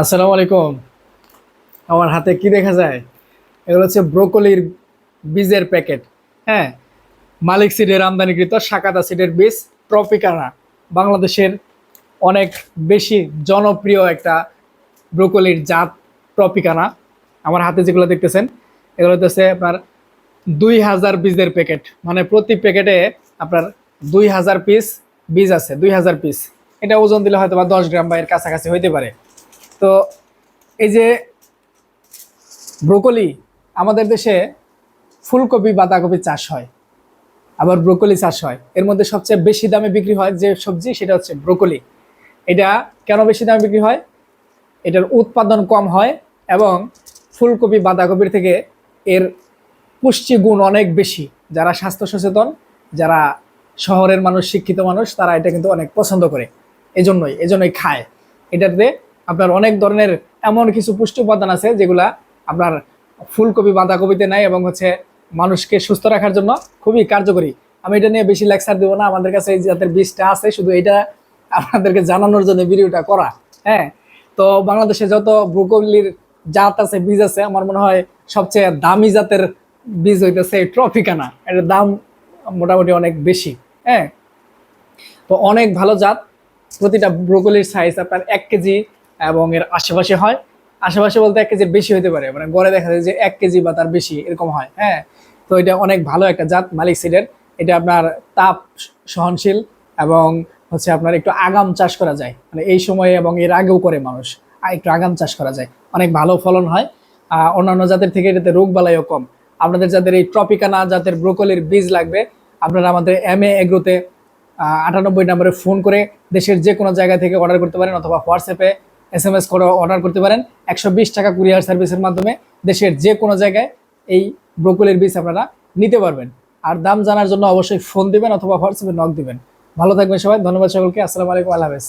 আসসালামু আলাইকুম। আমার হাতে কি দেখা যায়? এগুলো হচ্ছে ব্রোকলির বীজের প্যাকেট। হ্যাঁ মালিক সিডের আমদানিকৃত শাকাতা সিডের বীজ ট্রপিকানা, বাংলাদেশের অনেক বেশি জনপ্রিয় একটা ব্রোকলির জাত ট্রপিকানা। আমার হাতে যেগুলো দেখতেছেন, এগুলো হচ্ছে আপনার দুই হাজার বীজের প্যাকেট। মানে প্রতি প্যাকেটে আপনার দুই হাজার পিস বীজ আছে, দুই হাজার পিস। এটা ওজন দিলে হয়তো বা দশ গ্রাম বা এর কাছাকাছি হইতে পারে। তো এই যে ব্রোকলি আমাদের দেশে ফুলকপি, বাঁধাকপি চাষ হয়। আবার ব্রোকলি চাষ হয়। এর মধ্যে সবচেয়ে বেশি দামে বিক্রি হয় যে সবজি, সেটা হচ্ছে ব্রোকলি। এটা কেন বেশি দামে বিক্রি হয়? এটার উৎপাদন কম হয় এবং ফুলকপি, বাঁধাকপির থেকে এর পুষ্টিগুণ অনেক বেশি। যারা স্বাস্থ্য সচেতন, যারা শহরের মানুষ, শিক্ষিত মানুষ, তারা এটা কিন্তু অনেক পছন্দ করে। এজন্যই এজন্যই খায়। এটাতে আপনার অনেক ধরনের এমন কিছু পুষ্টি উপাদান আছে যেগুলা আপনার ফুলকপি, বাঁধাকপিতে নাই এবং হচ্ছে মানুষকে সুস্থ রাখার জন্য খুবই কার্যকরী। আমি এটা নিয়ে বেশি লেকচার দেবো না, আমাদের কাছে এই জাতের বীজটা আছে, শুধু এটা আপনাদেরকে জানানোর জন্য ভিডিওটা করা হ্যাঁ? তো বাংলাদেশে যত ব্রুকলির জাত আছে, বীজ আছে, আমার মনে হয় সবচেয়ে দামি জাতের বীজ হইতেছে ট্রফিকানা। এটার দাম মোটামুটি অনেক বেশি হ্যাঁ? তো অনেক ভালো জাত, প্রতিটা ব্রোকলির সাইজ আপনার এক কেজি এবং এর আশেপাশে হয়, আশেপাশে বলতে এক কেজির বেশি হতে পারে। মানে গড়ে দেখা যায় যে এক কেজি বা তার বেশি এরকম হয় হ্যাঁ? তো এটা অনেক ভালো একটা জাত মালিক সিডের। এটা আপনার তাপ সহনশীল এবং হচ্ছে আপনার একটু আগাম চাষ করা যায়। মানে এই সময়ে এবং এর আগেও করে মানুষ একটু আগাম চাষ করা যায়। অনেক ভালো ফলন হয়। অন্যান্য জাতের থেকে এটাতে রোগ বালাইও কম। আপনাদের যাদের এই ট্রপিকানা জাতের ব্রোকলির বীজ লাগবে, আপনারা আমাদের এম এ এগ্রোতে আটানব্বই নম্বরে ফোন করে দেশের যে কোনো জায়গা থেকে অর্ডার করতে পারেন অথবা হোয়াটসঅ্যাপে এস এম এস করে অর্ডার করতে পারেন। একশো বিশ টাকা কুরিয়ার সার্ভিসের মাধ্যমে দেশের যে কোনো জায়গায় এই ব্রোকলির বীজ আপনারা নিতে পারবেন। আর দাম জানার জন্য অবশ্যই ফোন দিবেন অথবা হোয়াটসঅ্যাপে নক দিবেন। ভালো থাকবেন সবাই, ধন্যবাদ সকলকে, আসসালামু আলাইকুম, আল্লাহ হাফেজ।